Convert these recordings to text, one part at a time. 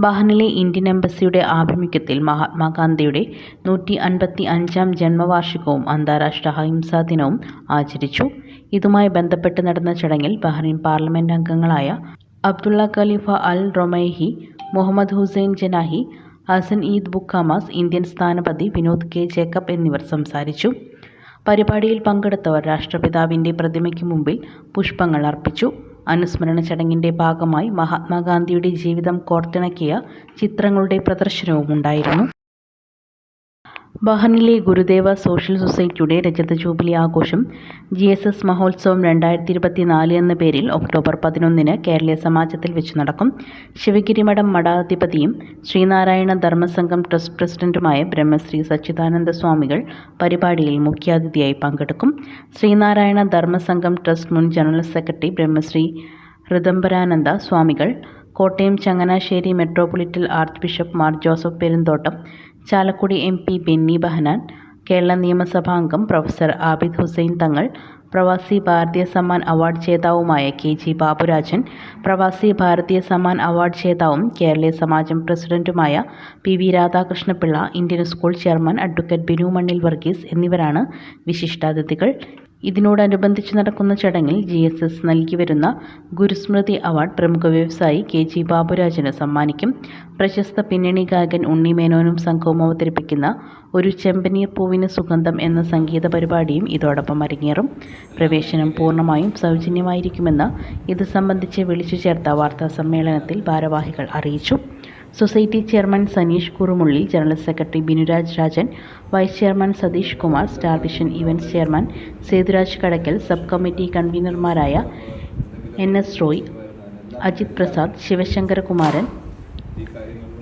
ബഹ്റിനിലെ Indian എംബസിയുടെ ആഭിമുഖ്യത്തിൽ മഹാത്മാഗാന്ധിയുടെ നൂറ്റി അൻപത്തി അഞ്ചാം ജന്മവാർഷികവും അന്താരാഷ്ട്ര അഹിംസാ ദിനവും ആചരിച്ചു. ഇതുമായി ബന്ധപ്പെട്ട് നടന്ന ചടങ്ങിൽ ബഹ്റിൻ പാർലമെന്റ് അംഗങ്ങളായ Abdulla Khalifa Al Romaihi Mohammed Hussain Janahi Hasan Eid Bukhammas Indian സ്ഥാനപതി വിനോദ് കെ ജേക്കബ് എന്നിവർ സംസാരിച്ചു. പരിപാടിയിൽ പങ്കെടുത്തവർ രാഷ്ട്രപിതാവിന്റെ പ്രതിമയ്ക്ക് മുമ്പിൽ പുഷ്പങ്ങൾ അർപ്പിച്ചു. അനുസ്മരണ ചടങ്ങിന്റെ ഭാഗമായി മഹാത്മാഗാന്ധിയുടെ ജീവിതം കോർത്തിണക്കിയ ചിത്രങ്ങളുടെ പ്രദർശനവും ഉണ്ടായിരുന്നു ബഹ്റിനിലെ ഗുരുദേവ സോഷ്യൽ സൊസൈറ്റിയുടെ രജത ജൂബിലി ആഘോഷം ജി എസ് എസ് മഹോത്സവം രണ്ടായിരത്തി ഇരുപത്തിനാല് എന്ന പേരിൽ ഒക്ടോബർ പതിനൊന്നിന് കേരളീയ സമാജത്തിൽ വെച്ച് നടക്കും. ശിവഗിരി മഠം മഠാധിപതിയും ശ്രീനാരായണ ധർമ്മസംഘം ട്രസ്റ്റ് പ്രസിഡന്റുമായ ബ്രഹ്മശ്രീ സച്ചിദാനന്ദ സ്വാമികൾ പരിപാടിയിൽ മുഖ്യാതിഥിയായി പങ്കെടുക്കും. ശ്രീനാരായണ ധർമ്മസംഘം ട്രസ്റ്റ് മുൻ ജനറൽ സെക്രട്ടറി ബ്രഹ്മശ്രീ ഋദംബരാനന്ദ സ്വാമികൾ Kottayam Changanassery metropolitan archbishop Mar Joseph Perumthottam Chalakudy M P Benny Behanan Kerala നിയമസഭാംഗം professor Abid Hussain Thangal Pravasi Bharatiya Samman award ജേതാവുമായ K G Baburajan Pravasi Bharatiya Samman award ജേതാവും Keraleeya Samajam പ്രസിഡന്റുമായ P V Radhakrishnapillai Indian school chairman advocate Binu Mannil Varghese എന്നിവരാണ് വിശിഷ്ടാതിഥികൾ. ഇതിനോടനുബന്ധിച്ച് നടക്കുന്ന ചടങ്ങിൽ G S S നൽകി വരുന്ന ഗുരുസ്മൃതി award പ്രമുഖ വ്യവസായി K G ബാബുരാജന് സമ്മാനിക്കും. പ്രശസ്ത പിന്നണി ഗായകൻ ഉണ്ണി മേനോനും സംഘവും അവതരിപ്പിക്കുന്ന ഒരു ചെമ്പനീർ പൂവിന് സുഗന്ധം എന്ന സംഗീത പരിപാടിയും ഇതോടൊപ്പം അരങ്ങേറും. പ്രവേശനം പൂർണമായും സൗജന്യമായിരിക്കുമെന്ന് ഇത് സംബന്ധിച്ച് വിളിച്ചു ചേർത്ത വാർത്താ സമ്മേളനത്തിൽ ഭാരവാഹികൾ അറിയിച്ചു. Society chairman Saneesh Kurumulli general secretary Binuraj Rajan vice chairman Satheesh Kumar star vision events chairman Sethuraj Kadakkal sub committee കൺവീനർമാരായ N S Roy Ajith Prasad Sivasankarakumaran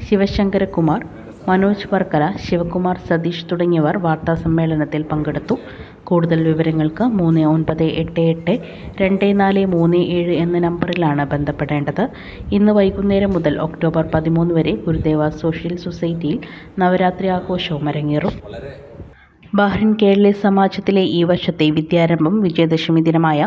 Sivasankarakumar Manoj Varkala Sivakumar Satheesh തുടങ്ങിയവർ വാർത്താസമ്മേളനത്തിൽ പങ്കെടുത്തു. കൂടുതൽ വിവരങ്ങൾക്ക് മൂന്ന് ഒൻപത് എട്ട് എട്ട് രണ്ട് നാല് മൂന്ന് ഏഴ് എന്ന നമ്പറിലാണ് ബന്ധപ്പെടേണ്ടത്. ഇന്ന് വൈകുന്നേരം മുതൽ ഒക്ടോബർ പതിമൂന്ന് വരെ ഗുരുദേവ സോഷ്യൽ സൊസൈറ്റിയിൽ നവരാത്രി ആഘോഷവും അരങ്ങേറും. ബഹ്റിൻ കേരളീയ സമാജത്തിലെ ഈ വർഷത്തെ വിദ്യാരംഭം വിജയദശമി ദിനമായ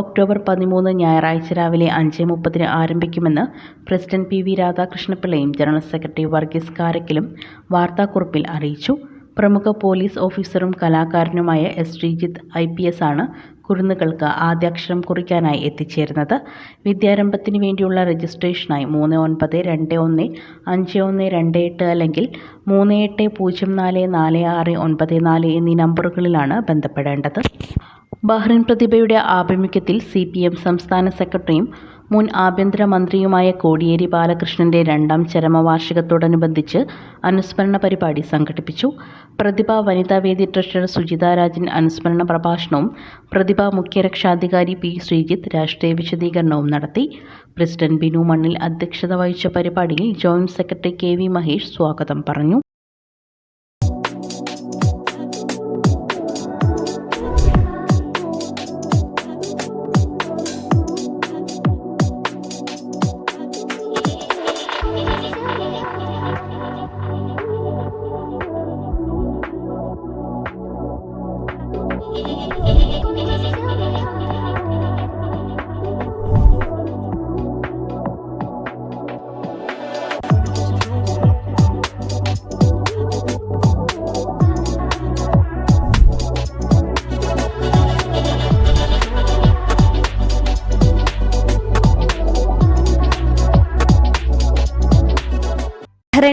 ഒക്ടോബർ പതിമൂന്ന് ഞായറാഴ്ച രാവിലെ അഞ്ച് മുപ്പതിന് ആരംഭിക്കുമെന്ന് പ്രസിഡന്റ് പി വി രാധാകൃഷ്ണപിള്ളയും ജനറൽ സെക്രട്ടറി വർഗീസ് കാരക്കിലും വാർത്താക്കുറിപ്പിൽ അറിയിച്ചു. പ്രമുഖ പോലീസ് ഓഫീസറും കലാകാരനുമായ S. Sreejith I. P. S. ആണ് കുരുന്നുകൾക്ക് ആദ്യാക്ഷരം കുറിക്കാനായി എത്തിച്ചേരുന്നത്. വിദ്യാരംഭത്തിന് വേണ്ടിയുള്ള രജിസ്ട്രേഷനായി മൂന്ന് ഒൻപത് രണ്ട് ഒന്ന് അഞ്ച് ഒന്ന് രണ്ട് എട്ട് അല്ലെങ്കിൽ മൂന്ന് എട്ട് പൂജ്യം നാല് നാല് ആറ് ഒൻപത് നാല് എന്നീ നമ്പറുകളിലാണ് ബന്ധപ്പെടേണ്ടത്. ബഹ്റിൻ പ്രതിഭയുടെ ആഭിമുഖ്യത്തിൽ സി പി എം സംസ്ഥാന സെക്രട്ടറിയും മുൻ ആഭ്യന്തരമന്ത്രിയുമായ കോടിയേരി ബാലകൃഷ്ണന്റെ രണ്ടാം ചരമവാർഷികത്തോടനുബന്ധിച്ച് അനുസ്മരണ പരിപാടി സംഘടിപ്പിച്ചു. പ്രതിഭ വനിതാവേദി ട്രഷറർ സുജിത രാജൻ അനുസ്മരണ പ്രഭാഷണവും പ്രതിഭ മുഖ്യരക്ഷാധികാരി പി ശ്രീജിത്ത് രാഷ്ട്രീയ വിശദീകരണവും നടത്തി. പ്രസിഡന്റ് ബിനു മണ്ണിൽ അധ്യക്ഷത വഹിച്ച പരിപാടിയിൽ joint secretary K V Mahesh സ്വാഗതം പറഞ്ഞു.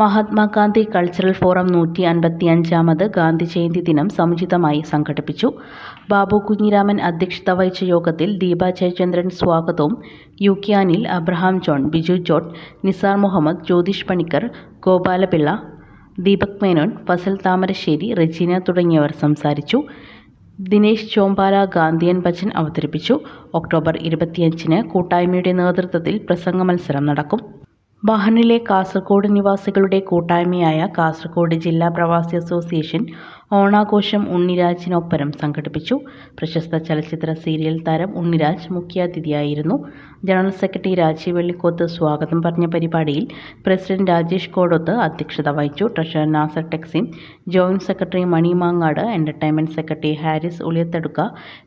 മഹാത്മാഗാന്ധി കൾച്ചറൽ ഫോറം നൂറ്റി അൻപത്തി അഞ്ചാമത് ഗാന്ധി ജയന്തി ദിനം സമുചിതമായി സംഘടിപ്പിച്ചു. ബാബു കുഞ്ഞിരാമൻ അധ്യക്ഷത വഹിച്ച യോഗത്തിൽ ദീപ ജയചന്ദ്രൻ സ്വാഗതവും U Abraham John Biju John Nisar Muhammad Jyothish Panicker Gopalapillai Deepak Menon Fazal Thamarassery Regina തുടങ്ങിയവർ സംസാരിച്ചു. ദിനേശ് ചോമ്പാല ഗാന്ധിയൻ ബച്ചൻ അവതരിപ്പിച്ചു. ഒക്ടോബർ ഇരുപത്തിയഞ്ചിന് കൂട്ടായ്മയുടെ നേതൃത്വത്തിൽ പ്രസംഗ മത്സരം നടക്കും. ബഹ്റിനിലെ കാസർഗോഡ് നിവാസികളുടെ കൂട്ടായ്മയായ കാസർഗോഡ് ജില്ലാ പ്രവാസി അസോസിയേഷൻ ഓണാഘോഷം ഉണ്ണിരാജിനൊപ്പരം സംഘടിപ്പിച്ചു. പ്രശസ്ത ചലച്ചിത്ര സീരിയൽ താരം ഉണ്ണിരാജ് മുഖ്യാതിഥിയായിരുന്നു. ജനറൽ സെക്രട്ടറി രാജീവ് വെള്ളിക്കോത്ത് സ്വാഗതം പറഞ്ഞ പരിപാടിയിൽ പ്രസിഡന്റ് രാജേഷ് കോടോത്ത് അധ്യക്ഷത വഹിച്ചു. Treasurer Nasar Texim joint secretary Mani Mangad entertainment secretary Haris Uliyathadukka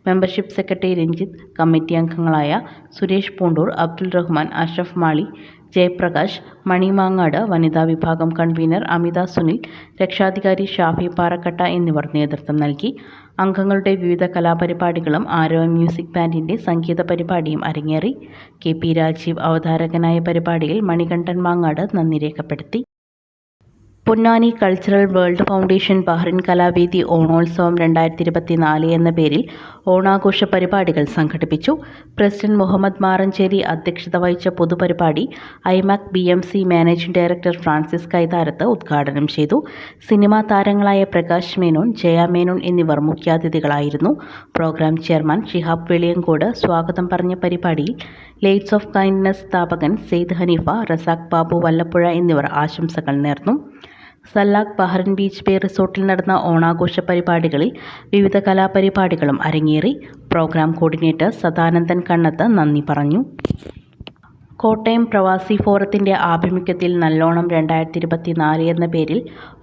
membership secretary Ranjith committee അംഗങ്ങളായ സുരേഷ് പൂണ്ടൂർ അബ്ദുൾ റഹ്മാൻ അഷ്റഫ് മാളി ജയപ്രകാശ് മണിമാങ്ങാട് വനിതാ വിഭാഗം കൺവീനർ അമിത സുനിൽ രക്ഷാധികാരി ഷാഫി പാറക്കട്ട എന്നിവർ നേതൃത്വം നൽകി. അംഗങ്ങളുടെ വിവിധ കലാപരിപാടികളും ആരോ മ്യൂസിക് ബാൻഡിന്റെ സംഗീത പരിപാടിയും അരങ്ങേറി. കെ പി രാജീവ് അവതാരകനായ പരിപാടിയിൽ മണികണ്ഠൻ മാങ്ങാട് നന്ദി രേഖപ്പെടുത്തി. Ponnani cultural world foundation Bahrain Kalavedi ഓണോത്സവം രണ്ടായിരത്തി ഇരുപത്തിനാല് എന്ന പേരിൽ ഓണാഘോഷ പരിപാടികൾ സംഘടിപ്പിച്ചു. പ്രസിഡന്റ് മുഹമ്മദ് മാറഞ്ചേരി അധ്യക്ഷത വഹിച്ച പൊതുപരിപാടി IMAC B M C managing director Francis Kaitharath ഉദ്ഘാടനം ചെയ്തു. സിനിമാ താരങ്ങളായ പ്രകാശ് മേനോൻ ജയ മേനോൻ എന്നിവർ മുഖ്യാതിഥികളായിരുന്നു. പ്രോഗ്രാം ചെയർമാൻ ഷിഹാബ് വെളിയങ്കോട് സ്വാഗതം പറഞ്ഞ പരിപാടിയിൽ ലൈറ്റ്സ് ഓഫ് കൈൻഡ്നസ് സ്ഥാപകൻ സെയ്ദ് ഹനീഫ റസാഖ് ബാബു വല്ലപ്പുഴ എന്നിവർ ആശംസകൾ നേർന്നു. സല്ലാഖ് ബഹ്റിൻ ബീച്ച് ബേ റിസോർട്ടിൽ നടന്ന ഓണാഘോഷ പരിപാടികളിൽ വിവിധ കലാപരിപാടികളും അരങ്ങേറി. പ്രോഗ്രാം കോർഡിനേറ്റർ സദാനന്ദൻ കണ്ണത്ത് നന്ദി പറഞ്ഞു. കോട്ടയം പ്രവാസി ഫോറത്തിന്റെ ആഭിമുഖ്യത്തിൽ നല്ലോണം രണ്ടായിരത്തി ഇരുപത്തിനാല് എന്ന പേരിൽ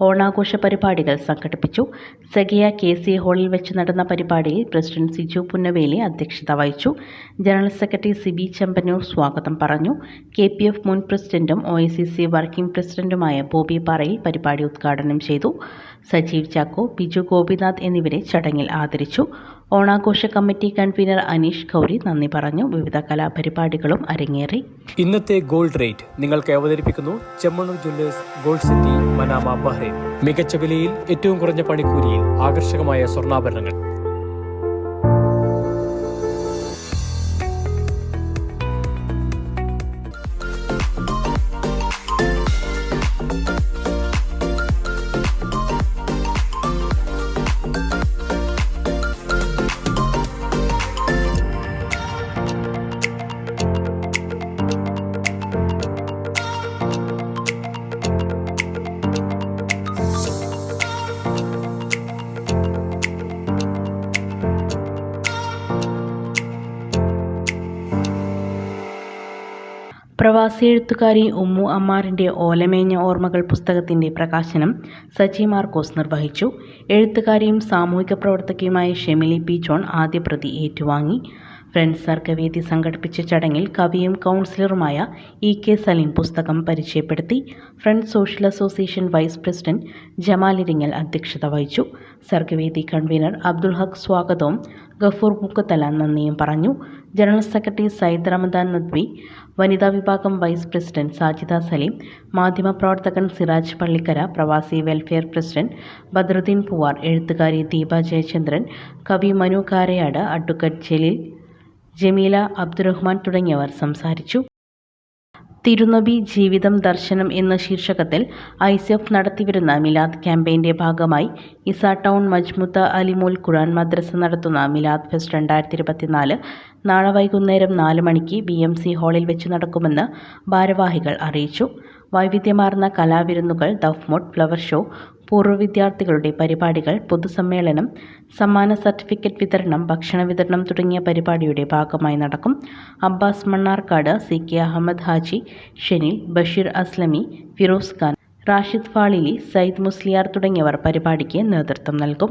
ഓണാഘോഷ പരിപാടികൾ സംഘടിപ്പിച്ചു. സഖിയ കെ സി ഹാളിൽ വെച്ച് നടന്ന പരിപാടിയിൽ പ്രസിഡന്റ് സിജു പുന്നവേലി അധ്യക്ഷത വഹിച്ചു. ജനറൽ സെക്രട്ടറി സിബി ചെമ്പന്നൂർ സ്വാഗതം പറഞ്ഞു. കെ പി എഫ് മുൻ പ്രസിഡന്റും O I C C working പ്രസിഡന്റുമായ ബോബി പാറയിൽ പരിപാടി ഉദ്ഘാടനം ചെയ്തു. സജീവ് ചാക്കോ ബിജു ഗോപിനാഥ് എന്നിവരെ ചടങ്ങിൽ ആദരിച്ചു. ഓണാഘോഷ കമ്മിറ്റി കൺവീനർ അനീഷ് ഗൗരി നന്ദി പറഞ്ഞു. വിവിധ കലാപരിപാടികളും അരങ്ങേറി. ഇന്നത്തെ ഗോൾഡ് റേറ്റ് നിങ്ങൾക്ക് അവതരിപ്പിക്കുന്നു Chemmanur jewellers gold city Manama Bahrain. മികച്ച വിലയിൽ ഏറ്റവും കുറഞ്ഞ പണിക്കൂലിയിൽ ആകർഷകമായ സ്വർണാഭരണങ്ങൾ. പ്രവാസി എഴുത്തുകാരി ഉമ്മു അമ്മാറിന്റെ ഓലമേഞ്ഞ ഓർമ്മകൾ പുസ്തകത്തിന്റെ പ്രകാശനം സജി മാർക്കോസ് നിർവഹിച്ചു. എഴുത്തുകാരിയും സാമൂഹിക പ്രവർത്തകയുമായ ഷെമിലി പി ജോൺ ആദ്യ പ്രതി ഏറ്റുവാങ്ങി. ഫ്രണ്ട്സ് സർഗവേദി സംഘടിപ്പിച്ച ചടങ്ങിൽ കവിയും കൗൺസിലറുമായ ഇ കെ സലീം പുസ്തകം പരിചയപ്പെടുത്തി. Friends social association vice president Jamaliringal അധ്യക്ഷത വഹിച്ചു. സർഗവേദി കൺവീനർ അബ്ദുൽ ഹക്ക് സ്വാഗതവും ഗഫൂർ മുക്കത്തല നന്ദിയും പറഞ്ഞു. ജനറൽ സെക്രട്ടറി സയ്യിദ് റമദാൻ നദ്വി വനിതാ വിഭാഗം വൈസ് പ്രസിഡന്റ് സാജിദ സലീം മാധ്യമപ്രവർത്തകൻ സിറാജ് പള്ളിക്കര പ്രവാസി വെൽഫെയർ പ്രസിഡന്റ് ബദ്രുദ്ദീൻ പൂവാർ എഴുത്തുകാരി ദീപ ജയചന്ദ്രൻ കവി മനു കാരയാട് അഡ്വക്കറ്റ് ജലീൽ ജമീല അബ്ദുറഹ്മാൻ തുടങ്ങിയവർ സംസാരിച്ചു. തിരുനബി ജീവിതം ദർശനം എന്ന ശീർഷകത്തിൽ ഐസിഎഫ് നടത്തിവരുന്ന മിലാദ് ക്യാമ്പയിന്റെ ഭാഗമായി ഇസ ടൗൺ മജ്മുത്ത അലിമോൽ ഖുറാൻ മദ്രസ നടത്തുന്ന മിലാദ് ഫെസ്റ്റ് രണ്ടായിരത്തി ഇരുപത്തിനാല് നാളെ വൈകുന്നേരം നാല് മണിക്ക് ബി എം സി ഹാളിൽ വെച്ച് നടക്കുമെന്ന് ഭാരവാഹികൾ അറിയിച്ചു. വൈവിധ്യമാർന്ന കലാവിരുന്നുകൾ ദഫ്മോട്ട് ഫ്ലവർ ഷോ പൂർവ വിദ്യാർത്ഥികളുടെ പരിപാടികൾ പൊതുസമ്മേളനം സമ്മാന സർട്ടിഫിക്കറ്റ് വിതരണം ഭക്ഷണ വിതരണം തുടങ്ങിയ പരിപാടിയുടെ ഭാഗമായി നടക്കും. അബ്ബാസ് മണ്ണാർക്കാട് സി കെ അഹമ്മദ് ഹാജി ഷെനിൽ ബഷീർ അസ്ലമി ഫിറോസ് ഖാൻ റാഷിദ് ഫാളിലി സയ്യിദ് മുസ്ലിയാർ തുടങ്ങിയവർ പരിപാടിക്ക് നേതൃത്വം നൽകും.